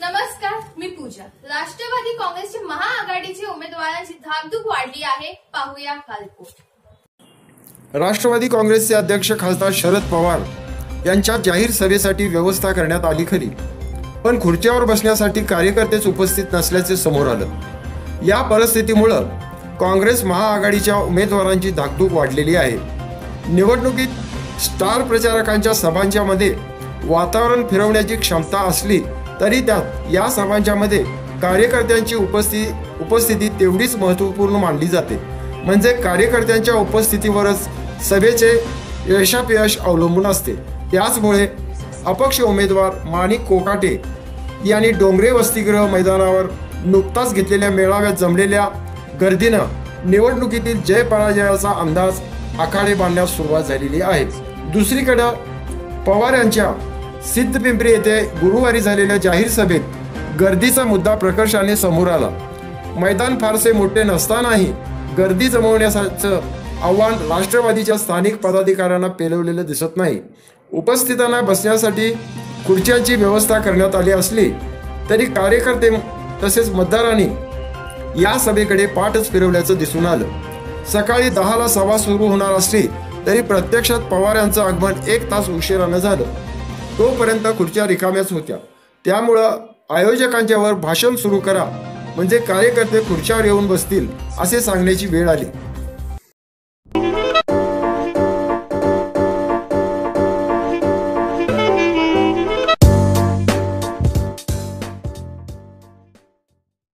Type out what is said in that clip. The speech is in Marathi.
नमस्कार मी पूजा. राष्ट्रवादी काँग्रेसची महाआघाडीची उमेदवारांची धाकधूक वाढली आहे. पाहूया कालकोट राष्ट्रवादी काँग्रेसचे अध्यक्ष खासदार शरद पवार यांच्या जाहीर सभेसाठी व्यवस्था करण्यात आली खरी. पण खुर्च्यावर बसण्यासाठी कार्यकर्तेच उपस्थित नसल्याचे समोर आलं. या परिस्थितीमुळं काँग्रेस महाआघाडीच्या उमेदवारांची धाकधूक वाढलेली आहे. निवडणुकीत स्टार प्रचारकांच्या सभांच्या मध्ये वातावरण फिरवण्याची क्षमता असली तरी त्यात या सभांच्या मध्ये कार्यकर्त्यांची उपस्थिती उपस्थिती तेवढीच महत्त्वपूर्ण मानली जाते. म्हणजे कार्यकर्त्यांच्या उपस्थितीवरच सभेचे यशापयश अवलंबून असते. त्याचमुळे अपक्ष उमेदवार माणिक कोकाटे यांनी डोंगरे वसतिगृह मैदानावर नुकताच घेतलेल्या मेळाव्यात जमलेल्या गर्दीनं निवडणुकीतील जय पराजयाचा अंदाज आखाडे बांधण्यास सुरुवात झालेली आहे. दुसरीकडं पवार यांच्या सिद्धपिंपरी येथे गुरुवारी झालेल्या जाहीर सभेत गर्दीचा मुद्दा प्रकर्षाने समोर आला. मैदान फारसे मोठे नसतानाही गर्दी जमवण्याचं आव्हान राष्ट्रवादीच्या स्थानिक पदाधिकाऱ्यांना पेलवलेलं दिसत नाही. उपस्थितांना बसण्यासाठी खुर्च्यांची व्यवस्था करण्यात आली असली तरी कार्यकर्ते तसेच मतदारांनी या सभेकडे पाठच फिरवल्याचं दिसून आलं. सकाळी दहाला सभा सुरू होणार असली तरी प्रत्यक्षात पवार यांचं आगमन एक तास उशिरानं झालं. तोपर्यंत खुर्च्या रिकाम्याच होत्या. त्यामुळं आयोजकांच्यावर भाषण सुरू करा म्हणजे कार्यकर्ते खुर्च्यावर येऊन बसतील असे सांगण्याची वेळ आली.